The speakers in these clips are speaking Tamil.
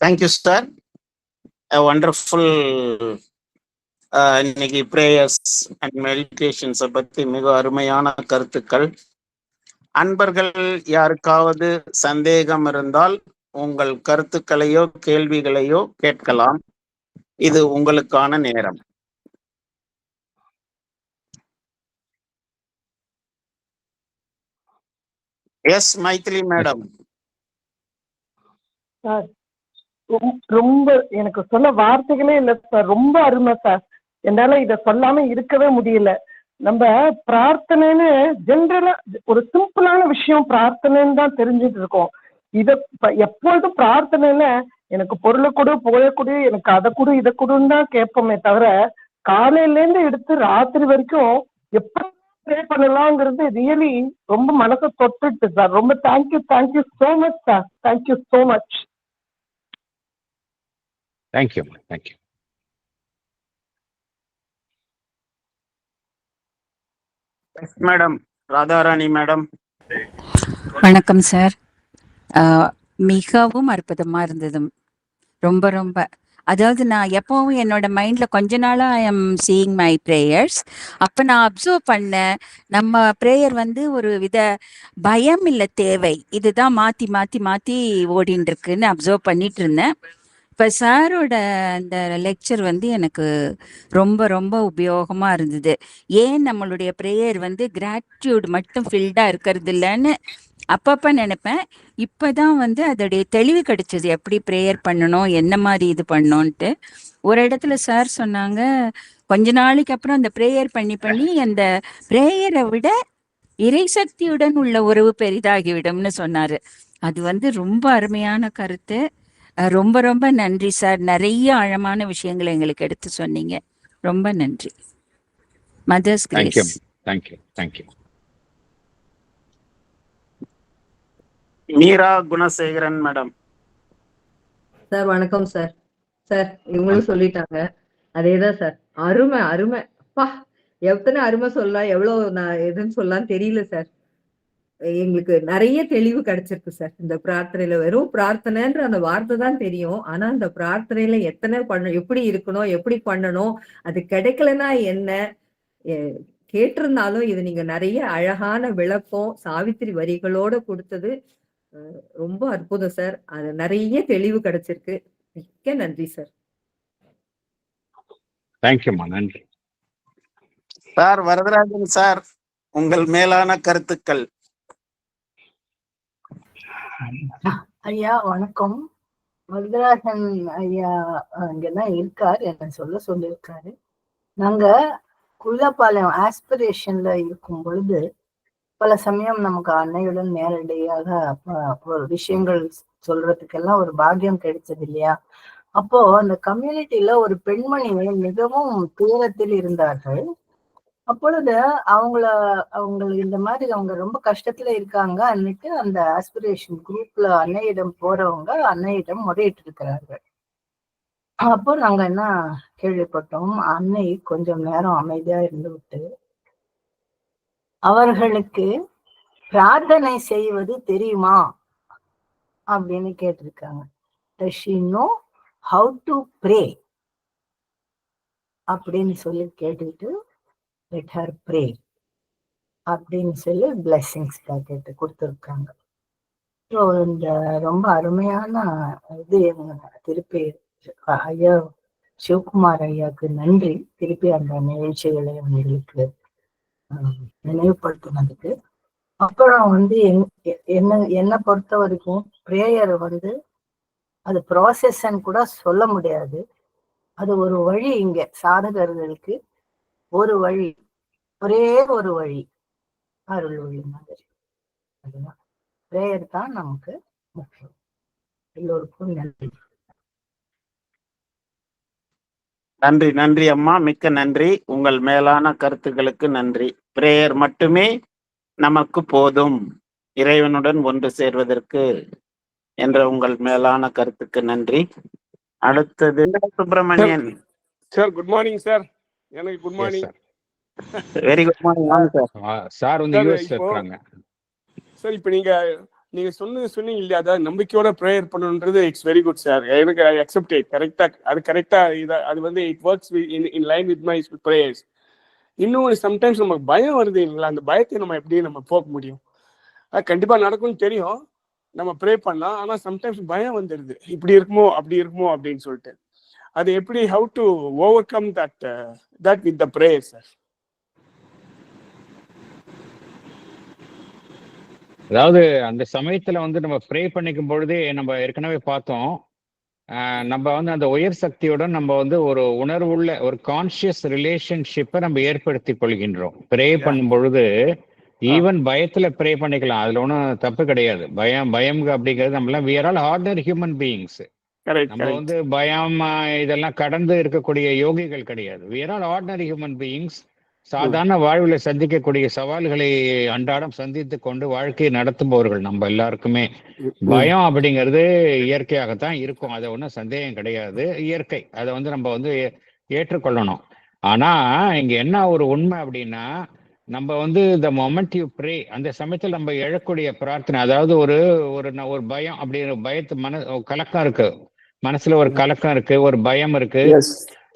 தேங்க்யூ சார் வண்டர்ஃபுல் இன்னைக்கு ப்ரேயர்ஸ் அண்ட் மெடிடேஷன்ஸை பற்றி மிக அருமையான கருத்துக்கள். அன்பர்கள் யாருக்காவது சந்தேகம் இருந்தால் உங்கள் கருத்துக்களையோ கேள்விகளையோ கேட்கலாம். இது உங்களுக்கான நேரம். எஸ் மைத்திலி மேடம் சார் ரொம்- ரொம்ப எனக்கு சொல்ல வார்த்தைகளே இல்லை சார் ரொம்ப அருமை சார். என்னால இதை சொல்லாம இருக்கவே முடியல. நம்ம பிரார்த்தனைன்னு ஜென்ரலா ஒரு சிம்பிளான விஷயம் பிரார்த்தனைன்னு தான் தெரிஞ்சுட்டு இருக்கோம். இத எப்பொழுதும் பிரார்த்தனைல எனக்கு பொருளை கொடு புகழை கொடு எனக்கு அதை கொடு இதை கொடுன்னு தான் கேட்போமே தவிர காலையில இருந்து எடுத்து ராத்திரி வரைக்கும் எப்படி ப்ரே பண்ணலாங்கிறது ரியலி ரொம்ப மனசை தொட்டுட்டு சார். ரொம்ப thank you thank you so much sir. Thank you so much thank you thank you madam Radharani madam வணக்கம் சார் ஆஹ் மிகவும் அற்புதமா இருந்தது. ரொம்ப ரொம்ப. அதாவது நான் எப்பவும் என்னோட மைண்ட்ல கொஞ்ச நாளா I am seeing my prayers அப்ப நான் அப்சர்வ் பண்ணேன். நம்ம ப்ரேயர் வந்து ஒரு வித பயம் இல்ல தேவை. இதுதான் மாத்தி மாத்தி மாத்தி ஓடின்னு இருக்குன்னு அப்சர்வ் பண்ணிட்டு இருந்தேன். இப்போ சாரோட அந்த லெக்சர் வந்து எனக்கு ரொம்ப ரொம்ப உபயோகமாக இருந்தது. ஏன் நம்மளுடைய ப்ரேயர் வந்து கிராட்டியூட் மட்டும் ஃபில்டாக இருக்கிறது இல்லைன்னு அப்பப்போ நினைப்பேன். இப்பதான் வந்து அதோடைய தெளிவு கிடைச்சது. எப்படி ப்ரேயர் பண்ணணும்? என்ன மாதிரி இது பண்ணோன்ட்டு ஒரு இடத்துல சார் சொன்னாங்க கொஞ்ச நாளைக்கு அப்புறம் அந்த ப்ரேயர் பண்ணி பண்ணி அந்த ப்ரேயரை விட இறைசக்தியுடன் உள்ள உறவு பெரிதாகிவிடும்னு சொன்னார். அது வந்து ரொம்ப அருமையான கருத்து. ரொம்ப ரொம்ப நன்றி சார். நிறைய ஆழமான விஷயங்களை எங்களுக்கு எடுத்து சொன்னீங்க. ரொம்ப நன்றி. Mother's grace. Thank you thank you Meera Gunasekaran madam. Sir வணக்கம் சார். சார் இவங்களும் சொல்லிட்டாங்க. அதேதான் சார். அருமை அருமை. பா எத்தனை அருமை சொல்லலாம் எவ்வளவு நான் எதுன்னு சொல்லலாம் தெரியல சார். எங்களுக்கு நிறைய தெளிவு கிடைச்சிருக்கு சார். இந்த பிரார்த்தனையில வெறும் பிரார்த்தனைன்ற அந்த வார்த்தை தான் தெரியும். ஆனா அந்த பிரார்த்தனையில எத்தனை பண்ண எப்படி இருக்கணும் எப்படி பண்ணணும் அது கிடைக்கலன்னா என்ன? கேட்டிருந்தாலும் இது நீங்க நிறைய அழகான விளக்கம் சாவித்திரி வரிகளோட கொடுத்தது ரொம்ப அற்புதம் சார். அது நிறைய தெளிவு கிடைச்சிருக்கு. மிக்க நன்றி சார். தேங்க்யூம்மா நன்றி. சார் வரதராஜன் சார் உங்கள் மேலான கருத்துக்கள். ஐயா வணக்கம். வரதராஜன் ஐயா அங்கதான் இருக்கார் என்ன சொல்ல சொல்லியிருக்காரு. நாங்க குள்ளப்பாளையம் ஆஸ்பிரேஷன்ல இருக்கும் பொழுது பல சமயம் நமக்கு அன்னையுடன் நேரடியாக ஒரு விஷயங்கள் சொல்றதுக்கெல்லாம் ஒரு பாக்கியம் கிடைச்சது இல்லையா? அப்போ அந்த கம்யூனிட்டில ஒரு பெண்மணி மிகவும் துயரத்தில் இருந்தார்கள். அப்பொழுது அவங்கள அவங்களுக்கு இந்த மாதிரி அவங்க ரொம்ப கஷ்டத்துல இருக்காங்க அன்னைக்கு அந்த ஆஸ்பிரேஷன் குரூப்ல அன்னையிடம் போறவங்க அன்னையிடம் முறையிட்டு இருக்கிறார்கள். அப்போ நாங்க என்ன கேள்விப்பட்டோம் அன்னை கொஞ்சம் நேரம் அமைதியா இருந்து விட்டு அவர்களுக்கு பிரார்த்தனை செய்வது தெரியுமா? அப்படின்னு கேட்டிருக்காங்க. நோ ஹவு டு ப்ரே அப்படின்னு சொல்லி கேட்டுட்டு லெட் ஹர் ப்ரே அப்படின்னு சொல்லி பிளெஸ்ஸிங்ஸ் பேக்கெட் கொடுத்துருக்காங்க. ஸோ இந்த ரொம்ப அருமையான இது திருப்பி ஐயா சிவகுமார் ஐயாவுக்கு நன்றி. திருப்பி அந்த நிகழ்ச்சிகளை உங்களுக்கு நினைவுபடுத்தினதுக்கு. அப்புறம் வந்து என்ன என்னை பொறுத்த வரைக்கும் ப்ரேயர் வந்து அது ப்ராசஸ்ன்னு கூட சொல்ல முடியாது. அது ஒரு வழி இங்க சாதகர்களுக்கு ஒரு வழி ஒரே ஒரு வழி. அருள் வழி மாதிரி. அதுதான். ப்ரேயர் தான் நமக்கு முக்கியம். எல்லோருக்கும் நன்றி. நன்றி நன்றி அம்மா. மிக்க நன்றி. உங்கள் மேலான கருத்துக்களுக்கு நன்றி. பிரேயர் மட்டுமே நமக்கு போதும். இறைவனுடன் ஒன்று சேர்வதற்கு என்ற உங்கள் மேலான கருத்துக்கு நன்றி. அடுத்தது Subramanian sir good morning sir எனக்கு good morning. Very good morning sir வந்து யூஎஸ் இருக்காங்க சார் இப்போ நீங்க நீங்க சொன்னது சொன்னீங்க இல்லையா? அதாவது நம்பிக்கையோட ப்ரேயர் பண்ணணுன்றது இட்ஸ் வெரி குட் சார் எனக்கு ஐ அக்செப்ட் இட் கரெக்டா அது கரெக்டா இது அது வந்து it works in in line with my prayers இன்னொன்று சம்டைம்ஸ் நமக்கு பயம் வருது இல்லைங்களா? அந்த பயத்தை நம்ம எப்படி நம்ம போக்க முடியும். அது கண்டிப்பா நடக்கும்னு தெரியும். நம்ம ப்ரே பண்ணலாம். ஆனா சம்டைம்ஸ் பயம் வந்துடுது இப்படி இருக்குமோ அப்படி இருக்குமோ அப்படின்னு சொல்லிட்டு. அது எப்படி how to overcome that that with the prayer sir அதாவது அந்த சமயத்துல வந்து நம்ம ப்ரே பண்ணிக்கும் பொழுதே நம்ம ஏற்கனவே பார்த்தோம். நம்ம வந்து அந்த உயர் சக்தியுடன் நம்ம வந்து ஒரு உணர்வுள்ள ஒரு கான்சியஸ் ரிலேஷன்ஷிப்பை நம்ம ஏற்படுத்தி கொள்கின்றோம். ப்ரே பண்ணும் பொழுது ஈவன் பயத்துல ப்ரே பண்ணிக்கலாம். அதுல ஒன்றும் தப்பு கிடையாது. பயம் பயம் அப்படிங்கிறது நம்மளாம் we are all ordinary human beings நம்ம வந்து பயம் இதெல்லாம் கடந்து இருக்கக்கூடிய யோகிகள் கிடையாது. Are all ordinary human beings சாதாரண வாழ்வில் சந்திக்கக்கூடிய சவால்களை அன்றாடம் சந்தித்து கொண்டு வாழ்க்கையை நடத்துபவர்கள் நம்ம எல்லாருக்குமே. பயம் அப்படிங்கிறது இயற்கையாகத்தான் இருக்கும். அது ஒன்றும் சந்தேகம் கிடையாது. இயற்கை. அதை வந்து நம்ம வந்து ஏற்றுக்கொள்ளணும். ஆனா இங்க என்ன ஒரு உண்மை அப்படின்னா நம்ம வந்து இந்த மொமெண்ட் யூ ப்ரே அந்த சமயத்தில் நம்ம எழக்கூடிய பிரார்த்தனை அதாவது ஒரு ஒரு ஒரு பயம் அப்படிங்கிற பயத்து மன கலக்கம் இருக்கு. மனசுல ஒரு கலக்கம் இருக்கு ஒரு பயம் இருக்கு.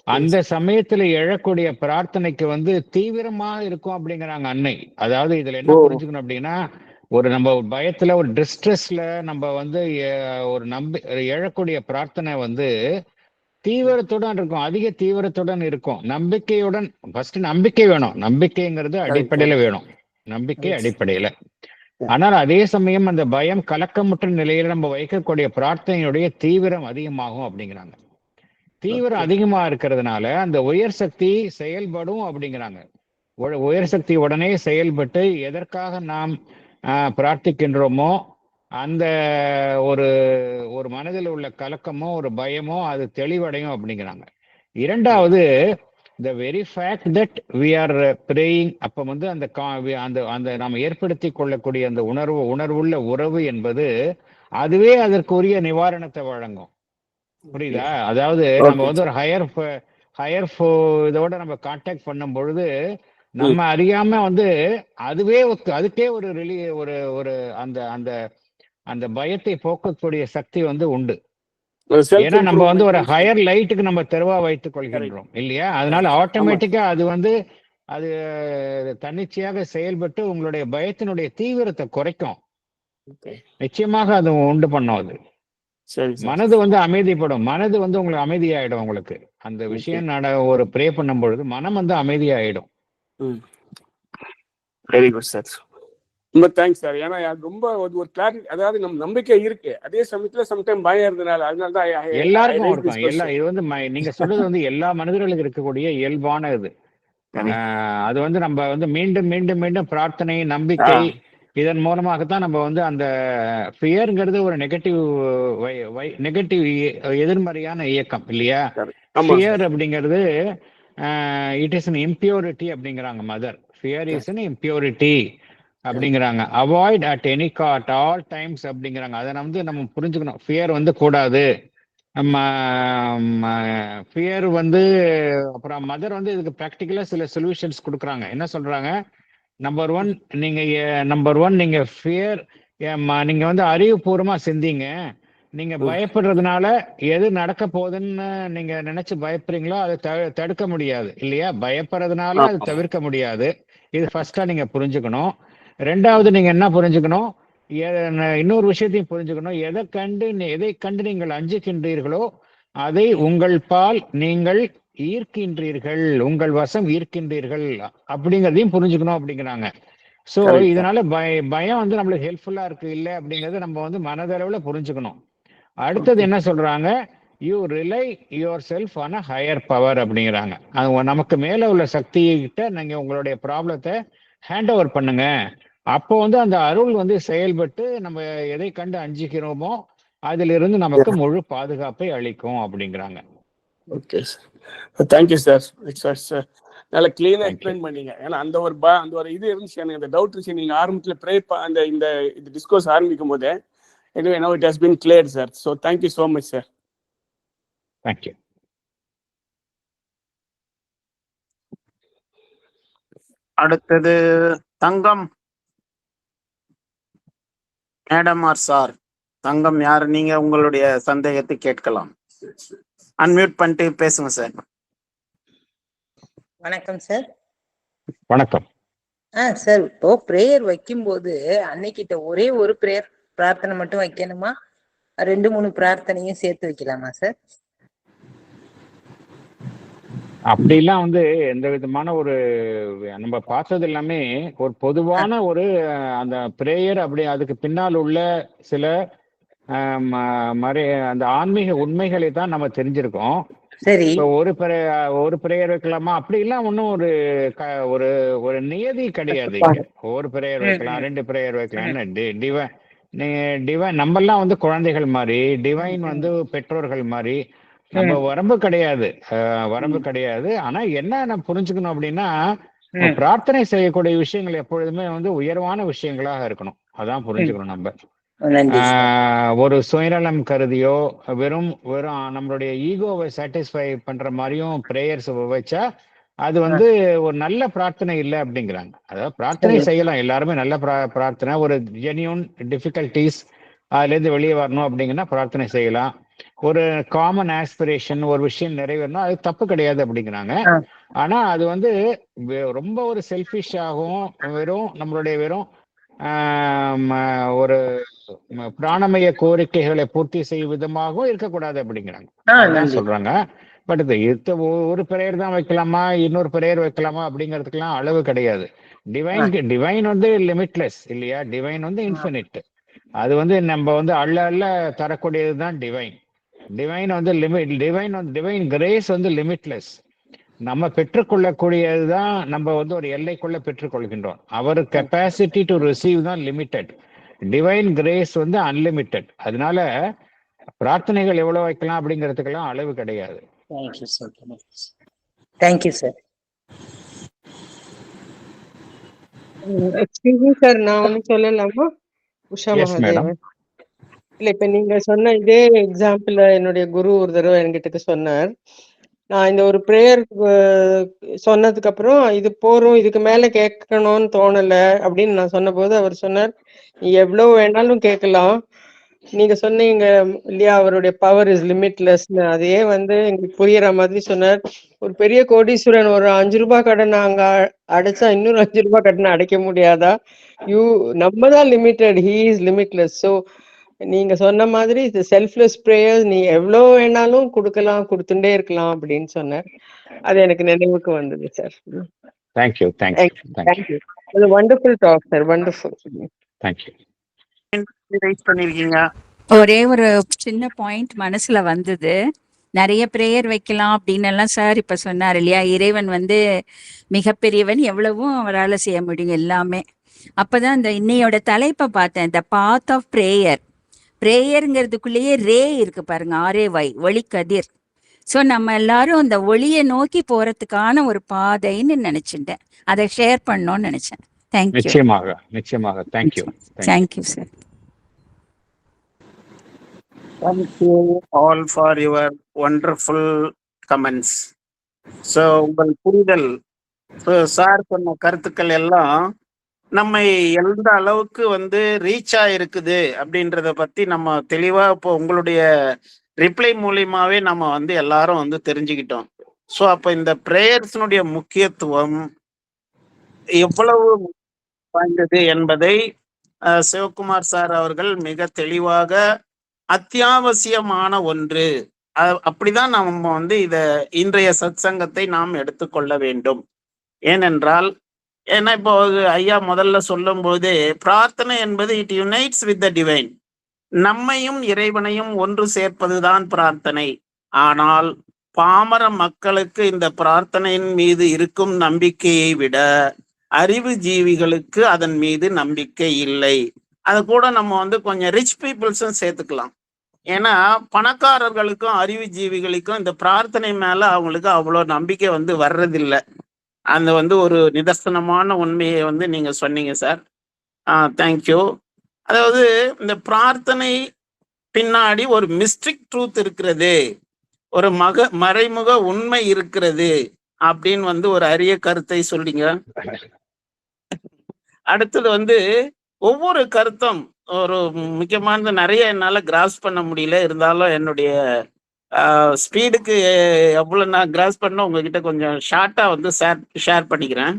அந்த சமயத்துல எழக்கூடிய பிரார்த்தனைக்கு வந்து தீவிரமா இருக்கும் அப்படிங்கிறாங்க அன்னை. அதாவது இதுல என்ன. புரிஞ்சுக்கணும் அப்படின்னா ஒரு நம்ம பயத்துல ஒரு டிஸ்ட்ரெஸ்ல நம்ம வந்து ஒரு நம்பி எழக்கூடிய பிரார்த்தனை வந்து தீவிரத்துடன் இருக்கும் அதிக தீவிரத்துடன் இருக்கும். நம்பிக்கையுடன் ஃபர்ஸ்ட் நம்பிக்கை வேணும். நம்பிக்கைங்கிறது அடிப்படையில வேணும். நம்பிக்கை. அடிப்படையில. ஆனால் அதே சமயம் அந்த பயம் கலக்கமுற்ற நிலையில நம்ம வைக்கக்கூடிய பிரார்த்தனையுடைய தீவிரம் அதிகமாகும் அப்படிங்கிறாங்க. தீவிரம் அதிகமா இருக்கிறதுனால அந்த உயர் சக்தி செயல்படும் அப்படிங்கிறாங்க. உயர் சக்தி உடனே செயல்பட்டு எதற்காக நாம் ஆஹ், பிரார்த்திக்கின்றோமோ அந்த ஒரு ஒரு மனதில் உள்ள கலக்கமோ ஒரு பயமோ அது தெளிவடையும் அப்படிங்கிறாங்க. இரண்டாவது the very fact that we are praying அப்போ வந்து அந்த அந்த அந்த நாம் ஏற்படுத்தி கொள்ளக்கூடிய அந்த உணர்வு உணர்வுள்ள உறவு என்பது அதுவே அதற்குரிய நிவாரணத்தை வழங்கும். புரியுதா? அதாவது நம்ம. வந்து ஒரு ஹையர் ஹையர் இதோட நம்ம கான்டாக்ட் பண்ணும் பொழுது நம்ம அறியாம வந்து அதுவே அதுக்கே ஒரு ரிலி ஒரு ஒரு அந்த அந்த அந்த பயத்தை போக்கக்கூடிய சக்தி வந்து உண்டு. ஏன்னா நம்ம வந்து ஒரு ஹையர் லைட்டுக்கு நம்ம தெருவா வைத்துக் கொள்கின்றோம் இல்லையா? அதனால ஆட்டோமேட்டிக்கா அது வந்து அது தன்னிச்சையாக செயல்பட்டு உங்களுடைய பயத்தினுடைய தீவிரத்தை குறைக்கும். நிச்சயமாக அது உண்டு பண்ணும் அது. மனது வந்து அமைதிப்படும். மனது வந்து உங்களுக்கு அமைதியாயிடும் உங்களுக்கு. அந்த விஷயம் நட ஒரு ப்ரே பண்ணும் பொழுது மனம் வந்து அமைதியாயிடும். வெரி குட் சார் ரொம்ப தேங்க்ஸ் சார் ஏன்னா ரொம்ப ஒரு கிளாரிட்டி அதாவது நம்ம நம்பிக்கை இருக்கு. அதே சமயத்துல சம்டைம் பயம் இருந்தனால அதனால தான் எல்லாருக்கும் இருக்கும் எல்லா. இது வந்து நீங்க சொல்றது வந்து எல்லா மனிதர்களுக்கு இருக்கக்கூடிய இயல்பான இது. அது வந்து நம்ம வந்து மீண்டும் மீண்டும் மீண்டும் பிரார்த்தனை நம்பிக்கை. இதன் மூலமாகத்தான் நம்ம வந்து அந்த ஃபியர்ங்கிறது ஒரு நெகட்டிவ் நெகட்டிவ் எதிர்மறையான இயக்கம் இல்லையா? ஃபியர் அப்படிங்கிறது இட் இஸ் அன் இம்பியூரிட்டி அப்படிங்கிறாங்க mother fear is an impurity அப்படிங்கிறாங்க. Avoid at any cost all times அப்படிங்கிறாங்க. அதை வந்து நம்ம புரிஞ்சுக்கணும். ஃபியர் வந்து கூடாது. நம்ம ஃபியர் வந்து அப்புறம் மதர் வந்து இதுக்கு ப்ராக்டிக்கலா சில சொல்யூஷன்ஸ் கொடுக்குறாங்க. என்ன சொல்றாங்க? நம்பர் ஒன் நீங்க நம்பர் ஒன் நீங்க ஃபியர் நீங்க வந்து அறிவுபூர்வமா சிந்திங்க. நீங்க. பயப்படுறதுனால எது நடக்க போகுதுன்னு நீங்க நினைச்சு பயப்படுறீங்களோ அதை த- தடுக்க முடியாது. இல்லையா? பயப்படுறதுனால அது. தவிர்க்க முடியாது. இது ஃபர்ஸ்டா நீங்க புரிஞ்சுக்கணும். ரெண்டாவது நீங்க என்ன புரிஞ்சுக்கணும்? இன்னொரு விஷயத்தையும் புரிஞ்சுக்கணும். எதை கண்டு எதை கண்டு நீங்கள் அஞ்சுகின்றீர்களோ அதை உங்கள் பால் நீங்கள் ஈர்க்கின்றீர்கள். உங்கள் வசம் ஈர்க்கின்றீர்கள். அப்படிங்கிறதையும் புரிஞ்சுக்கணும் அப்படிங்கிறாங்க. So Correct. இதனால பய பயம் வந்து நம்மளுக்கு ஹெல்ப்ஃபுல்லா இருக்கு இல்ல அப்படிங்கறத நம்ம வந்து மனதளவுல புரிஞ்சுக்கணும். அடுத்தது என்ன சொல்றாங்க? You rely yourself on a higher power அப்படிங்கிறாங்க. அது நமக்கு மேல உள்ள சக்தி கிட்ட நீங்க உங்களுடைய ப்ராப்ளத்தை ஹேண்ட் ஓவர் பண்ணுங்க. அப்போ வந்து அந்த அருள் வந்து செயல்பட்டு நம்ம எதை கண்டு அஞ்சுகிறோமோ அதிலிருந்து நமக்கு முழு பாதுகாப்பை அளிக்கும் அப்படிங்கிறாங்க. Okay sir thank you sir it's நல்ல கிளீனா Thank you. எக்ஸ்பிளைன் பண்ணீங்க. ஏன்னா அந்த ஒரு ப அந்த ஒரு இது இருந்துச்சு எனக்கு. அந்த டவுட் இருந்துச்சு. நீங்க ஆரம்பத்துல ப்ரே அந்த இந்த இது டிஸ்கோர்ஸ் ஆரம்பிக்கும் போதே. எனவே no it has been clear sir so thank you so much sir thank you அடுத்தது தங்கம். மேடம் ஆர் சார் தங்கம் யார்? நீங்க உங்களுடைய சந்தேகத்தை கேட்கலாம். அன்மியூட் பண்ணிட்டு பேசுங்க சார். வணக்கம் சார். வணக்கம். ஆ சார் இப்போ ப்ரேயர் வைக்கும்போது அன்னைக்கிட்ட ஒரே ஒரு ப்ரேயர் பிரார்த்தனை மட்டும் வைக்கணுமா? ரெண்டு மூணு பிரார்த்தனையும் சேர்த்து வைக்கலாமா சார்? அப்படிலாம் வந்து எந்த விதமான ஒரு நம்ம பார்த்தது எல்லாமே ஒரு பொதுவான ஒரு அந்த பிரேயர் அப்படி அதுக்கு பின்னால் உள்ள சில மறை அந்த ஆன்மீக உண்மைகளை தான் நம்ம தெரிஞ்சிருக்கோம். சரி. இப்போ ஒரு ஒரு பிரேயர் வைக்கலாமா? அப்படிலாம் ஒன்றும் ஒரு ஒரு ஒரு நியதி கிடையாது ஒரு பிரேயர் வைக்கலாம் ரெண்டு பிரேயர் வைக்கலாம் டிவைன் டிவைன் நம்மெல்லாம் வந்து குழந்தைகள் மாதிரி டிவைன் வந்து பெற்றோர்கள் மாதிரி நம்ம வரம்பு கிடையாது. வரம்பு கிடையாது. ஆனா என்ன நம்ம புரிஞ்சுக்கணும் அப்படின்னா. பிரார்த்தனை செய்யக்கூடிய விஷயங்கள் எப்பொழுதுமே வந்து உயர்வான விஷயங்களாக இருக்கணும். அதான் புரிஞ்சுக்கணும் நம்ம. ஒரு சுயநலம் கருதியோ வெறும் வெறும் நம்மளுடைய ஈகோவை சாட்டிஸ்ஃபை பண்ற மாதிரியும் பிரேயர்ஸ் வச்சா அது வந்து ஒரு நல்ல பிரார்த்தனை இல்லை அப்படிங்கிறாங்க. அதாவது பிரார்த்தனை. செய்யலாம். எல்லாருமே நல்ல பிரா- பிரார்த்தனை. ஒரு ஜெனியூன் டிஃபிகல்டிஸ் அதுல இருந்து வெளியே வரணும் அப்படிங்கன்னா பிரார்த்தனை செய்யலாம். ஒரு காமன் ஆஸ்பிரேஷன் ஒரு விஷயம் நிறைவேறணும் அது தப்பு கிடையாது அப்படிங்கிறாங்க. ஆனா அது வந்து ரொம்ப ஒரு செல்ஃபிஷாகவும் வெறும் நம்மளுடைய வெறும் ஒரு பிராணமய கோரிக்கைகளை பூர்த்தி செய்யும் விதமாகவும் இருக்கக்கூடாது அப்படிங்கிறாங்க. சொல்றாங்க. பட் இது ஒரு பிரேயர் தான் வைக்கலாமா இன்னொரு பிரேயர் வைக்கலாமா அப்படிங்கிறதுக்கெல்லாம் அளவு கிடையாது. டிவைன் டிவைன் வந்து லிமிட்லெஸ் இல்லையா? டிவைன் வந்து இன்ஃபினிட் அது வந்து நம்ம வந்து அள்ள அள்ள தரக்கூடியது தான் டிவைன் டிவைன் வந்து லிமிட் டிவைன் வந்து டிவைன் கிரேஸ் வந்து லிமிட்லெஸ் நம்ம பெற்றுக்கொள்ளக்கூடியது தான் நம்ம வந்து ஒரு எல்லைக்குள்ள பெற்றுக்கொள்கின்றோம். அவர் கெப்பாசிட்டி டு ரிசீவ் தான் லிமிட்டெட் டிவைன் கிரேஸ் வந்து அன்லிமிட்டெட் அதனால பிரார்த்தனைகள் எவ்வளவு வைக்கலாம் அப்படிங்கிறதுக்கெல்லாம் அளவு கிடையாது. தேங்க்யூ சார் எக்ஸ்கியூஸ் சார் நான் ஒண்ணு சொல்லலாமா? உஷா. மகாதேவன். இல்ல இப்ப நீங்க சொன்ன இதே எக்ஸாம்பிள் என்னுடைய குரு ஒரு தடவை என்கிட்ட சொன்னார். நான் இந்த ஒரு ப்ரேயர் சொன்னதுக்கு அப்புறம் இது போறோம் இதுக்கு மேல கேட்கணும்னு தோணல அப்படின்னு நான் சொன்னபோது அவர் சொன்னார் நீ எவ்வளவு வேணாலும் கேட்கலாம். நீங்க சொன்னீங்க இல்லையா அவருடைய பவர் இஸ் லிமிட்லெஸ்னு அதே வந்து எங்களுக்கு புரியற மாதிரி சொன்னார். ஒரு பெரிய கோடீஸ்வரன் ஒரு அஞ்சு ரூபாய் கடன் அங்க அடைச்சா இன்னொரு அஞ்சு ரூபாய் கடன் அடைக்க முடியாதா? யூ நம்ம தான் limited he is limitless so நீங்க சொன்ன மாதிரி இது செல்ஃப்லெஸ் ப்ரேயர்ஸ் நீ எவ்வளோ வேணாலும் கொடுக்கலாம் கொடுத்துட்டே இருக்கலாம் அப்படின்னு சொன்னார் அது எனக்கு நினைவுக்கு வந்தது sir thank you thank you thank you thank you அது wonderful talk sir wonderful thank you raise பண்ணிருக்கீங்க. ஒரே ஒரு சின்ன பாயிண்ட் மனசுல வந்தது. நிறைய பிரேயர் வைக்கலாம் அப்படின்னு எல்லாம் சார் இப்ப சொன்னார் இல்லையா? இறைவன் வந்து மிகப்பெரியவன் எவ்வளவும் அவரால் செய்ய முடியும் எல்லாமே. அப்பதான் இந்த இன்னையோட தலைப்பை பார்த்தேன். த பாத் ஆஃப் பிரேயர் பிரேயருங்கிறதுக்குள்ளேயே ரே இருக்கு பாருங்க ஆரே வை ஒளிக்கதிர். ஸோ நம்ம எல்லாரும் அந்த ஒளியை நோக்கி போறதுக்கான ஒரு பாதைன்னு நினைச்சிட்டேன். அதை ஷேர் பண்ணோம்னு நினைச்சேன். தேங்க்யூ நிச்சயமாக நிச்சயமாக. Thank you thank you sir Thank you all for your wonderful comments. So உங்கள் புரிதல் சார் சொன்ன கருத்துக்கள் எல்லாம் நம்மை எந்த அளவுக்கு வந்து ரீச் ஆயிருக்குது அப்படின்றத பத்தி நம்ம தெளிவா இப்போ உங்களுடைய ரிப்ளை மூலியமாவே நம்ம வந்து எல்லாரும் வந்து தெரிஞ்சுக்கிட்டோம். ஸோ அப்ப இந்த பிரேயர்ஸ்னுடைய முக்கியத்துவம் எவ்வளவு வாய்ந்தது என்பதை சிவகுமார் சார் அவர்கள் மிக தெளிவாக அத்தியாவசியமான ஒன்று. அப்படிதான் நம்ம வந்து இத இன்றைய சத்சங்கத்தை நாம் எடுத்துக்கொள்ள வேண்டும். ஏனென்றால் ஏன்னா இப்போ ஐயா முதல்ல சொல்லும் போது பிரார்த்தனை என்பது it unites with the divine நம்மையும் இறைவனையும் ஒன்று சேர்ப்பதுதான் பிரார்த்தனை. ஆனால் பாமர மக்களுக்கு இந்த பிரார்த்தனையின் மீது இருக்கும் நம்பிக்கையை விட அறிவு ஜீவிகளுக்கு அதன் மீது நம்பிக்கை இல்லை. அது கூட நம்ம வந்து கொஞ்சம் ரிச் பீப்புள்ஸும் சேர்த்துக்கலாம். ஏன்னா பணக்காரர்களுக்கும் அறிவு ஜீவிகளுக்கும் இந்த பிரார்த்தனை மேல அவங்களுக்கு அவ்வளோ நம்பிக்கை வந்து வர்றதில்லை. அந்த வந்து ஒரு நிதர்சனமான உண்மையை வந்து நீங்க சொன்னீங்க சார். தேங்க்யூ அதாவது இந்த பிரார்த்தனை பின்னாடி ஒரு மிஸ்டிக் ட்ரூத் இருக்கிறது. ஒரு மக மறைமுக உண்மை இருக்கிறது அப்படின்னு வந்து ஒரு அரிய கருத்தை சொல்லிங்க அடுத்தது வந்து ஒவ்வொரு கருத்தும் ஒரு முக்கியமானது நிறைய என்னால் கிராஸ் பண்ண முடியல. இருந்தாலும் என்னுடைய ஸ்பீடுக்கு எவ்வளோ நான் கிராஸ் பண்ண உங்ககிட்ட கொஞ்சம் ஷார்ட்டாக வந்து ஷேர் ஷேர் பண்ணிக்கிறேன்.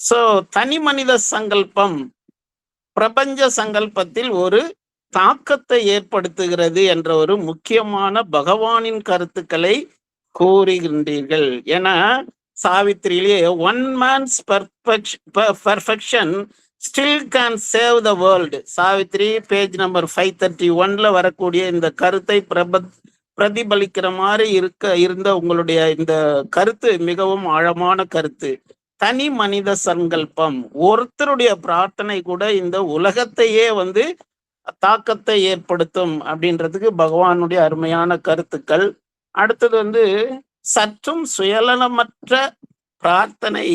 ஸோ தனி மனித சங்கல்பம் பிரபஞ்ச சங்கல்பத்தில் ஒரு தாக்கத்தை ஏற்படுத்துகிறது என்ற ஒரு முக்கியமான பகவானின் கருத்துக்களை கூறுகின்றீர்கள். ஏன்னா சாவித்திரியிலேயே one man's perfection still can save the world Savitri page number five thirty ஒன்ல வரக்கூடிய இந்த கருத்தை பிரப பிரதிபலிக்கிற மாதிரி இருக்க இருந்த உங்களுடைய இந்த கருத்து மிகவும் ஆழமான கருத்து. தனி மனித சங்கல்பம். ஒருத்தருடைய பிரார்த்தனை கூட இந்த உலகத்தையே வந்து தாக்கத்தை ஏற்படுத்தும் அப்படின்றதுக்கு பகவானுடைய அருமையான கருத்துக்கள். அடுத்தது வந்து சற்றும் சுயநலமற்ற பிரார்த்தனை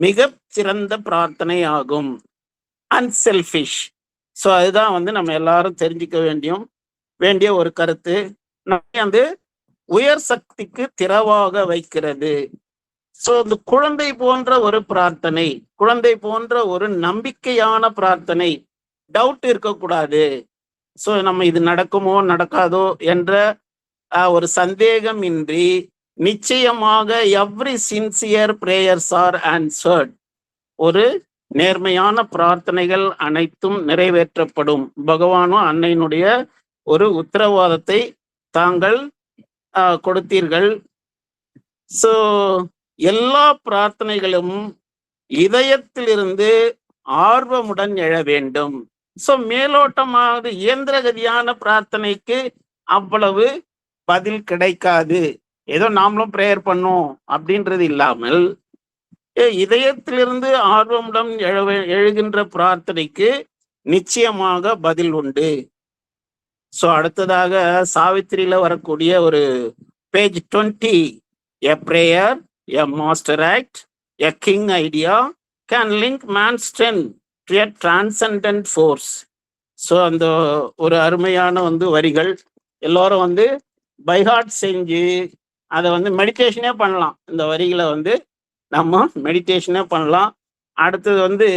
மிக சிறந்த பிரார்த்தனை ஆகும். அன்செல்ஃபிஷ் ஸோ அதுதான் வந்து நம்ம எல்லாரும் தெரிஞ்சுக்க வேண்டியும் வேண்டிய ஒரு கருத்து. நம்மை வந்து உயர் சக்திக்கு திறவாக வைக்கிறது. சோ இந்த குழந்தை போன்ற ஒரு பிரார்த்தனை குழந்தை போன்ற ஒரு நம்பிக்கையான பிரார்த்தனை டவுட் இருக்கக்கூடாது. ஸோ நம்ம இது நடக்குமோ நடக்காதோ என்ற ஆஹ், ஒரு சந்தேகம் இன்றி நிச்சயமாக every sincere prayers are answered ஒரு நேர்மையான பிரார்த்தனைகள் அனைத்தும் நிறைவேற்றப்படும். பகவானும் அன்னையினுடைய ஒரு உத்தரவாதத்தை தாங்கள் கொடுத்தீர்கள். சோ எல்லா பிரார்த்தனைகளும் இதயத்திலிருந்து ஆர்வமுடன் எழ வேண்டும். சோ மேலோட்டமாவது இயந்திரகதியான பிரார்த்தனைக்கு அவ்வளவு பதில் கிடைக்காது. ஏதோ நாமளும் ப்ரேயர் பண்ணோம் அப்படின்றது இல்லாமல் இதயத்திலிருந்து ஆர்வமுடன் எழுகின்ற பிரார்த்தனைக்கு நிச்சயமாக பதில் உண்டு. ஸோ அடுத்ததாக சாவித்திரியில வரக்கூடிய ஒரு page twenty a prayer a master act a king idea can link man strength to a transcendent force so அந்த ஒரு அருமையான வந்து வரிகள். எல்லோரும் வந்து பைஹார்ட் செஞ்சு அதை வந்து மெடிடேஷனே பண்ணலாம். இந்த வரிகளை வந்து நம்ம மெடிடேஷனே பண்ணலாம். அடுத்தது வந்து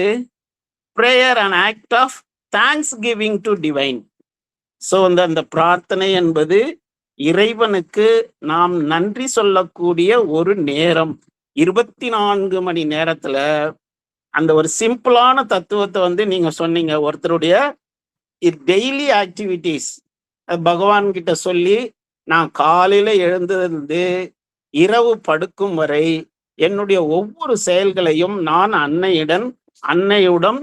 prayer and act of thanksgiving to divine so வந்து அந்த பிரார்த்தனை என்பது இறைவனுக்கு நாம் நன்றி சொல்லக்கூடிய ஒரு நேரம். இருபத்தி நான்கு மணி நேரத்துல அந்த ஒரு சிம்பிளான தத்துவத்தை வந்து நீங்க சொன்னீங்க. ஒருத்தருடைய டெய்லி ஆக்டிவிட்டீஸ் பகவான் கிட்ட சொல்லி நான் காலையில எழுந்திருந்து இரவு படுக்கும் வரை என்னுடைய ஒவ்வொரு செயல்களையும் நான் அன்னையிடம் அன்னையுடன்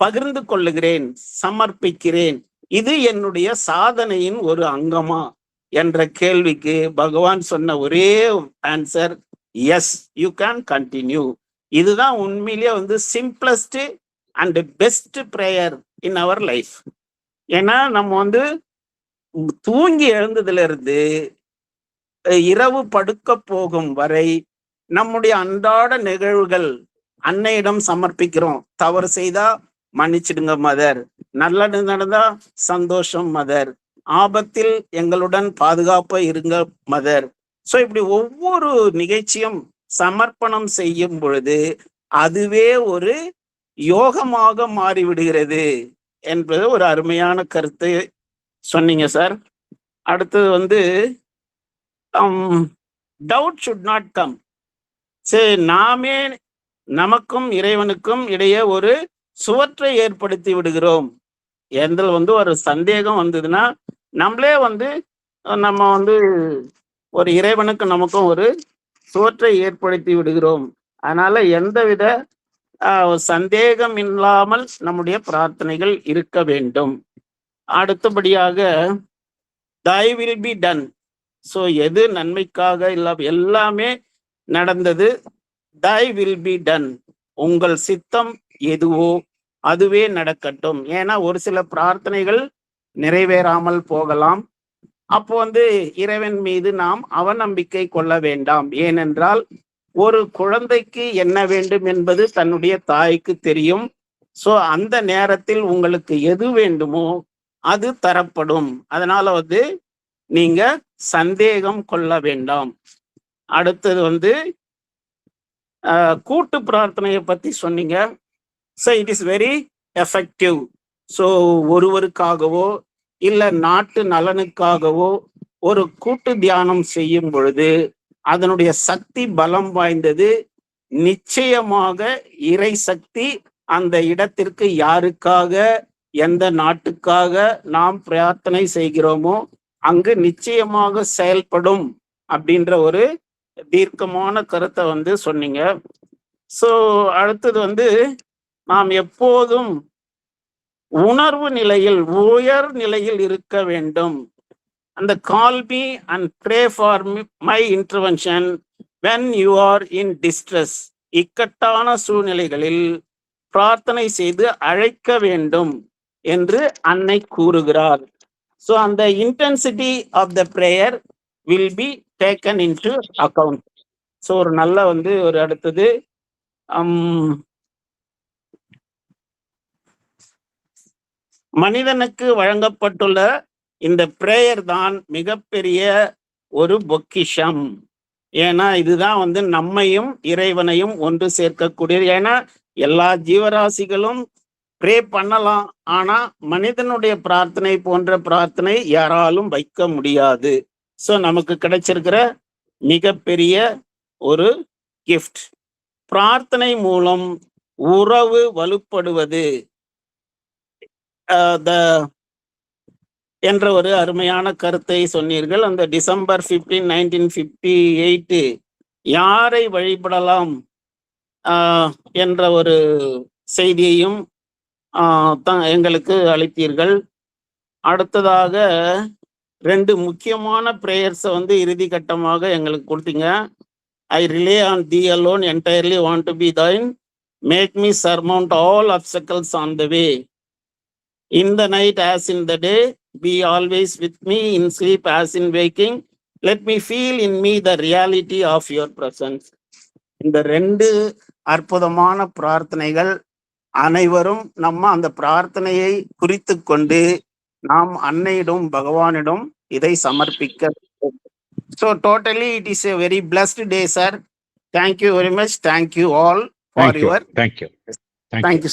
பகிர்ந்து கொள்ளுகிறேன் சமர்ப்பிக்கிறேன். இது என்னுடைய சாதனையின் ஒரு அங்கமா? என்ற கேள்விக்கு பகவான் சொன்ன ஒரே answer yes you can continue இதுதான் உண்மையிலேயே வந்து simplest and best prayer in our life ஏன்னா நம்ம வந்து தூங்கி எழுந்ததுல இருந்து இரவு படுக்க போகும் வரை நம்முடைய அன்றாட நிகழ்வுகள் அன்னையிடம் சமர்ப்பிக்கிறோம். தவறு செய்தா மன்னிச்சிடுங்க மதர் நல்லது நடந்தா சந்தோஷம் மதர் ஆபத்தில் எங்களுடன் பாதுகாப்பா இருங்க மதர் ஸோ இப்படி ஒவ்வொரு நிகழ்ச்சியும் சமர்ப்பணம் செய்யும் பொழுது அதுவே ஒரு யோகமாக மாறிவிடுகிறது என்பது ஒரு அருமையான கருத்து. சொன்னீங்க சார் அடுத்தது வந்து டவுட் ஷுட் நாட் கம் சரி நாமே நமக்கும் இறைவனுக்கும் இடையே ஒரு சுவற்றை ஏற்படுத்தி விடுகிறோம். எந்த வந்து ஒரு சந்தேகம் வந்ததுன்னா நம்மளே வந்து நம்ம வந்து ஒரு இறைவனுக்கு நமக்கும் ஒரு சுவற்றை ஏற்படுத்தி விடுகிறோம். அதனால எந்தவித சந்தேகம் இல்லாமல் நம்முடைய பிரார்த்தனைகள் இருக்க வேண்டும். அடுத்தபடியாக thy will be done so எது நன்மைக்காக இல்ல எல்லாமே நடந்தது. தை வில் பி டன் உங்கள் சித்தம் எதுவோ அதுவே நடக்கட்டும். ஏன்னா ஒரு சில பிரார்த்தனைகள் நிறைவேறாமல் போகலாம். அப்போ வந்து இறைவன் மீது நாம் அவநம்பிக்கை கொள்ள வேண்டாம். ஏனென்றால் ஒரு குழந்தைக்கு என்ன வேண்டும் என்பது தன்னுடைய தாய்க்கு தெரியும். சோ அந்த நேரத்தில் உங்களுக்கு எது வேண்டுமோ அது தரப்படும். அதனால வந்து நீங்க சந்தேகம் கொள்ள வேண்டாம். அடுத்தது வந்து ஆஹ், கூட்டு பிரார்த்தனையை பத்தி சொன்னீங்க. So it is very effective so ஒருவருக்காகவோ இல்ல நாட்டு நலனுக்காகவோ ஒரு கூட்டு தியானம் செய்யும் பொழுது அதனுடைய சக்தி பலம் வாய்ந்தது நிச்சயமாக இறை சக்தி அந்த இடத்திற்கு யாருக்காக எந்த நாட்டுக்காக நாம் பிரார்த்தனை செய்கிறோமோ அங்கு நிச்சயமாக செயல்படும் அப்படின்ற ஒரு தீர்க்கமான கருத்தை வந்து சொன்னீங்க. ஸோ அடுத்தது வந்து நாம் எப்போதும் உணர்வு நிலையில் உயர் நிலையில் இருக்க வேண்டும். அந்த call me and pray for my intervention when you are in distress இக்கட்டான சூழ்நிலைகளில் பிரார்த்தனை செய்து அழைக்க வேண்டும் என்று அன்னை கூறுகிறார். ஸோ அந்த intensity of the prayer will be taken into account so ஒரு நல்ல வந்து ஒரு அடுத்தது um, மனிதனுக்கு வழங்கப்பட்டுள்ள இந்த பிரேயர் தான் மிகப்பெரிய ஒரு பொக்கிஷம். ஏன்னா இதுதான் வந்து நம்மையும் இறைவனையும் ஒன்று சேர்க்கக்கூடியது. ஏன்னா எல்லா ஜீவராசிகளும் ப்ரே பண்ணலாம். ஆனா மனிதனுடைய பிரார்த்தனை போன்ற பிரார்த்தனை யாராலும் வைக்க முடியாது. ஸோ நமக்கு கிடைச்சிருக்கிற மிகப்பெரிய ஒரு கிஃப்ட் பிரார்த்தனை மூலம் உறவு வலுப்படுவது. த என்ற ஒரு அருமையான கருத்தை சொன்னீர்கள். அந்த December fifteen nineteen fifty eight யாரை வழிபடலாம் என்ற ஒரு செய்தியையும் த எங்களுக்கு அளித்தீர்கள். அடுத்ததாக ரெண்டு முக்கியமான ப்ரேயர்ஸை வந்து இறுதி கட்டமாக எங்களுக்கு கொடுத்தீங்க. I rely on thee alone entirely want to be thine make me surmount all obstacles on the way in the night as in the day be always with me in sleep as in waking. Let me feel in me the reality of your presence. இந்த ரெண்டு அற்புதமான பிரார்த்தனைகள் அனைவரும் நம்ம அந்த பிரார்த்தனையை குறித்து கொண்டு நாம் அன்னையிடம் பகவானிடம் இதை சமர்ப்பிக்க so totally it is a very blessed day sir thank you very much thank you all for your thank you thank you thank you